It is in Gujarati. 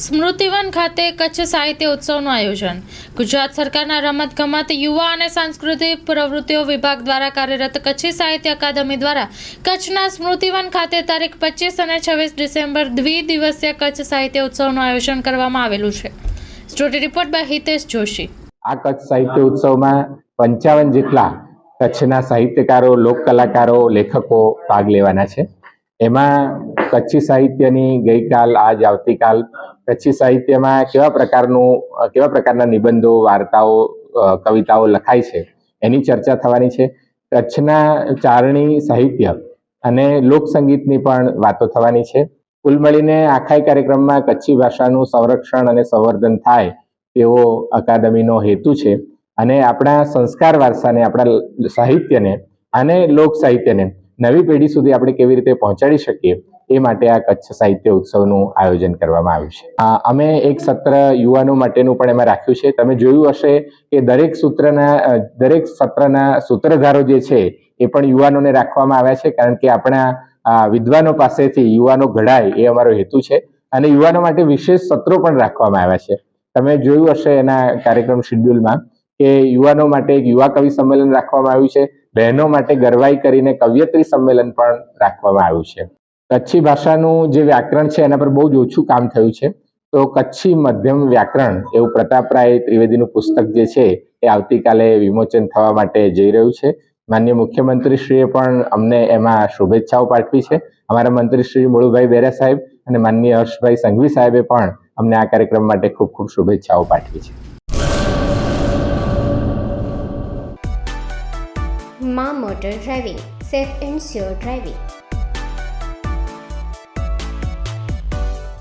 સ્મૃતિવન ખાતે કચ્છ સાહિત્ય ઉત્સવનું આયોજન. ગુજરાત સરકારના રમતગમત, યુવા અને સાંસ્કૃતિક પ્રવૃત્તિઓ વિભાગ દ્વારા કાર્યરત કચ્છી સાહિત્ય અકાદમી દ્વારા કચ્છના સ્મૃતિવન ખાતે તારીખ પચીસ અને છવ્વીસ ડિસેમ્બર દ્વિદિવસીય કચ્છ સાહિત્ય ઉત્સવનું આયોજન કરવામાં આવેલું છે. Story report by Hitesh Joshi. આ કચ્છ સાહિત્ય ઉત્સવમાં પંચાવન જેટલા કચ્છના સાહિત્યકારો લોક કલાકારો લેખકો ભાગ લેવાના છે. એમાં કચ્છી સાહિત્યની ગઈકાલ, આજ આવતીકાલ, કચ્છી સાહિત્યમાં કેવા પ્રકારનું, કેવા પ્રકારના નિબંધો, વાર્તાઓ કવિતાઓ લખાય છે? એની ચર્ચા થવાની છે. કચ્છના ચારણી સાહિત્ય અને લોકસંગીતની પણ વાતો થવાની છે. કુલ મળીને આખા કાર્યક્રમમાં કચ્છી ભાષાનું સંરક્ષણ અને સંવર્ધન થાય તેવો અકાદમીનો હેતુ છે. અને આપણા સંસ્કાર વારસાને, આપણા સાહિત્યને અને લોક સાહિત્યને નવી પેઢી સુધી આપણે કેવી રીતે પહોંચાડી શકીએ એ માટે આ કચ્છ સાહિત્ય ઉત્સવનું આયોજન કરવામાં આવ્યું છે. અમે એક સત્ર યુવાનો માટેનું પણ એમાં રાખ્યું છે. તમે જોયું હશે કે દરેક સૂત્રના, દરેક સત્રના સૂત્રધારો જે છે, એ પણ યુવાનોને રાખવામાં આવ્યા છે, કારણ કે આપણા વિદ્વાનો પાસેથી યુવાનો ઘડાય એ અમારો હેતુ છે. અને યુવાનો માટે વિશેષ સત્રો પણ રાખવામાં આવ્યા છે. તમે જોયું હશે એના કાર્યક્રમ શેડ્યુલમાં કે યુવાનો માટે એક યુવા કવિ સંમેલન રાખવામાં આવ્યું છે. બહેનો માટે ગરવાઈ કરીને કવિયત્રી સંમેલન પણ રાખવામાં આવ્યું છે. કચ્છી ભાષાનું જે વ્યાકરણ છે એના પર બહુ જ ઓછું કામ થયું છે. તો કચ્છી મધ્યમ વ્યાકરણ એવું પ્રતાપરાય ત્રિવેદીનું પુસ્તક જે છે એ આવતીકાલે વિમોચન થવા માટે જઈ રહ્યું છે. માન્ય મુખ્યમંત્રીશ્રીએ પણ અમને એમાં શુભેચ્છાઓ પાઠવી છે. અમારા મંત્રી શ્રી મુળુભાઈ બેરા સાહેબ અને માનનીય હર્ષભાઈ સંઘવી સાહેબે પણ અમને આ કાર્યક્રમ માટે ખૂબ ખૂબ શુભેચ્છાઓ પાઠવી છે. મા motor driving, safe and sure driving.